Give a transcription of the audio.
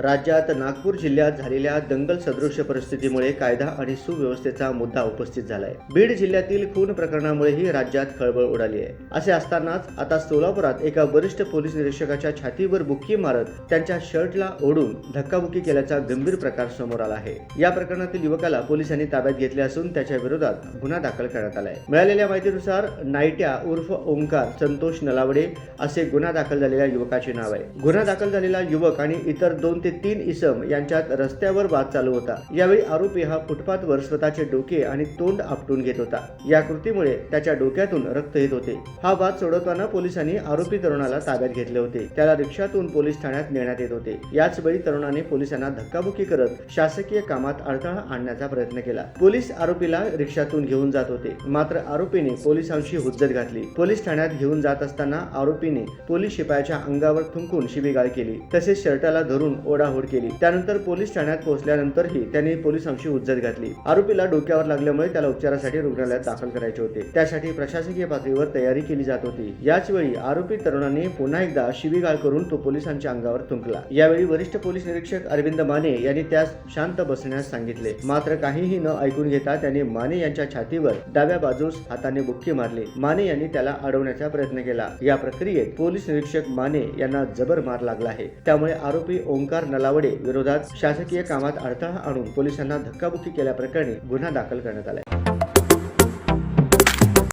राज्यात नागपूर जिल्ह्यात झालेल्या दंगल सदृश्य परिस्थितीमुळे कायदा आणि सुव्यवस्थेचा मुद्दा उपस्थित झालाय. बीड जिल्ह्यातील खून प्रकरणामुळेही राज्यात खळबळ उडाली आहे. असे असतानाच आता सोलापुरात एका वरिष्ठ पोलीस निरीक्षकाच्या छातीवर बुक्की मारत त्यांच्या शर्टला ओढून धक्काबुक्की केल्याचा गंभीर प्रकार समोर आला आहे. या प्रकरणातील युवकाला पोलिसांनी ताब्यात घेतले असून त्याच्या विरोधात गुन्हा दाखल करण्यात आलाय. मिळालेल्या माहितीनुसार नायट्या उर्फ ओंकार संतोष नलावडे असे गुन्हा दाखल झालेल्या युवकाचे नाव आहे. गुन्हा दाखल झालेला युवक आणि इतर दोन ते ते तीन इसम यांच्यात रस्त्यावर वाद चालू होता. यावेळी आरोपी हा फुटपाथवर स्वतःचे डोके आणि तोंड आपटून घेत होता. या कृतीमुळे त्याच्या डोक्यातून रक्त येत होते. हा वाद सोडवताना पोलिसांनी आरोपी तरुणाला ताब्यात घेतले होते. त्याला रिक्षातून पोलीस ठाण्यात नेण्यात येत होते. याच वेळी तरुणाने पोलिसांना धक्काबुक्की करत शासकीय कामात अडथळा आणण्याचा प्रयत्न केला. पोलीस आरोपीला रिक्षातून घेऊन जात होते. मात्र आरोपीने पोलिसांशी हुज्जत घातली. पोलीस ठाण्यात घेऊन जात असताना आरोपीने पोलीस शिपायाच्या अंगावर थुंकून शिबिगाळ केली. तसेच शर्टाला धरून ओढाओढ केली. त्यानंतर पोलीस ठाण्यात पोहोचल्यानंतरही त्यांनी पोलिसांशी उज्जत घातली. आरोपीला डोक्यावर लागल्यामुळे त्याला उपचारासाठी रुग्णालयात दाखल करायचे होते. त्यासाठी प्रशासकीय पातळीवर तयारी केली जात होती. याच वेळी आरोपी तरुणाने पुन्हा एकदा शिवीगाळ करून तो पोलिसांच्या अंगावर थुंकला. यावेळी वरिष्ठ पोलीस निरीक्षक अरविंद माने यांनी त्यास शांत बसण्यास सांगितले. मात्र काहीही न ऐकून घेता त्याने माने यांच्या छातीवर डाव्या बाजूस हाताने बुक्की मारली. माने यांनी त्याला अडवण्याचा प्रयत्न केला. या प्रक्रियेत पोलीस निरीक्षक माने यांना जबर मार लागला आहे. त्यामुळे आरोपी ओंकार नलावडे विरोधात शासकीय कामात अडथळा आणून पोलिसांना धक्काबुक्की केल्याप्रकरणी गुन्हा दाखल करण्यात आला